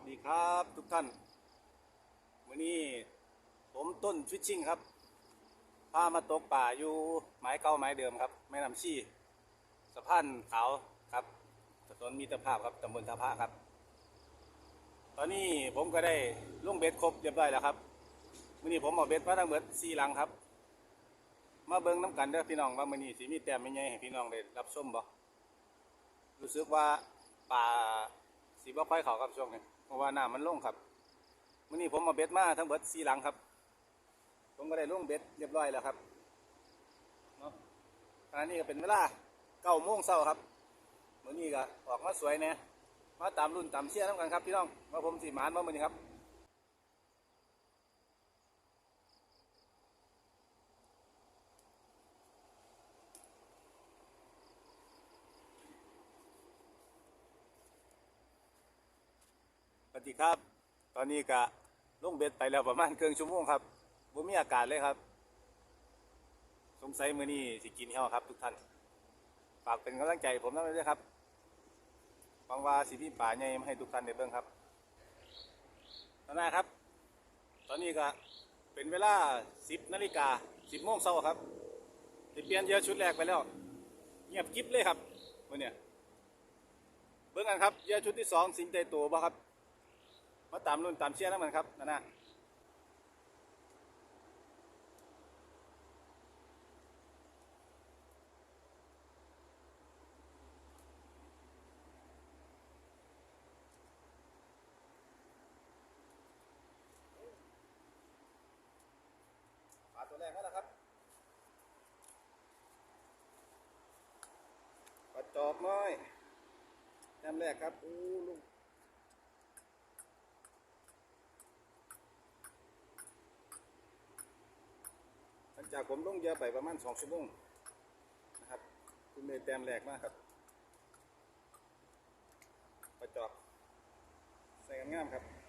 สดีครับทุกท่านวันนี้ผมต้นฟิชชิ่งครับพามาตกป่าอยู่หมายเก่าหมายเดิมครับแม่น้ำชีสะพานขาวครับถนนมีตรภาพครับตำบลทาพระครับ ตอนนี้ผมก็ได้ลงเบ็ดครบเรียบร้อยแล้วครับวันนี้ผมเอาเบ็ดมาทั้งหมดสี่ลังครับ มาเบิ้งน้ำกันเด้อพี่น้องว่ามื้อนี้สิมีแต้มไม่ใหญ่ให้พี่น้องได้รับชมบ่รู้สึกว่าป่าสีบ่ค่อยเขาครับช่วงนี้ ราะว่าน้ำมันลงครับมื้อนี้ผมมาเบ็ดมาทั้งเบ็ดสี่หลังครับ ผมก็ได้ลงเบ็ดเรียบร้อยแล้วครับเนาะขณะนี้ก็เป็นเวลาเก้าโมงเช้าครับมื้อนี้ก็ออกมาสวยเน่มาตามรุ่นตามเชี่ยร์น้ำกันครับพี่น้องมาผมสีมานมามื้อนี้ครับ สวัสดีครับ ตอนนี้ก็ลงเบ็ดไปแล้วประมาณครึ่งชั่วโมงครับบ่มีอากาศเลยครับ สงสัยมื้อนี้สิกินเฮาครับ ทุกท่านฝากเป็นกำลังใจให้ผมด้วยครับหวังว่าสิพี่ป่าใหญ่มาให้ทุกท่านได้เบิ่งครับตอนนี้ครับ ตอนนี้ก็เป็นเวลา 10นาฬิกา10โมงเช้าครับสิเปลี่ยนเยอะชุดแรกไปแล้ว เงียบกิ๊บเลยครับมื้อเนี้ยเบิ่งกันครับเยอะชุดที่สองสิงใจโตบ่ครับ มาตามรุ่นตามเชียร์นั่นมันครับนั่นนะปาตัวแรกนั่นแหละครับปลาจอกน้อยแต้มแรกครับอู้ลูก หลัง จากผมลงเยือไปประมาณสองชั่วโมงนะครับคุณเลยแต้มแรกมากครับประจอบใส่กันงามครับ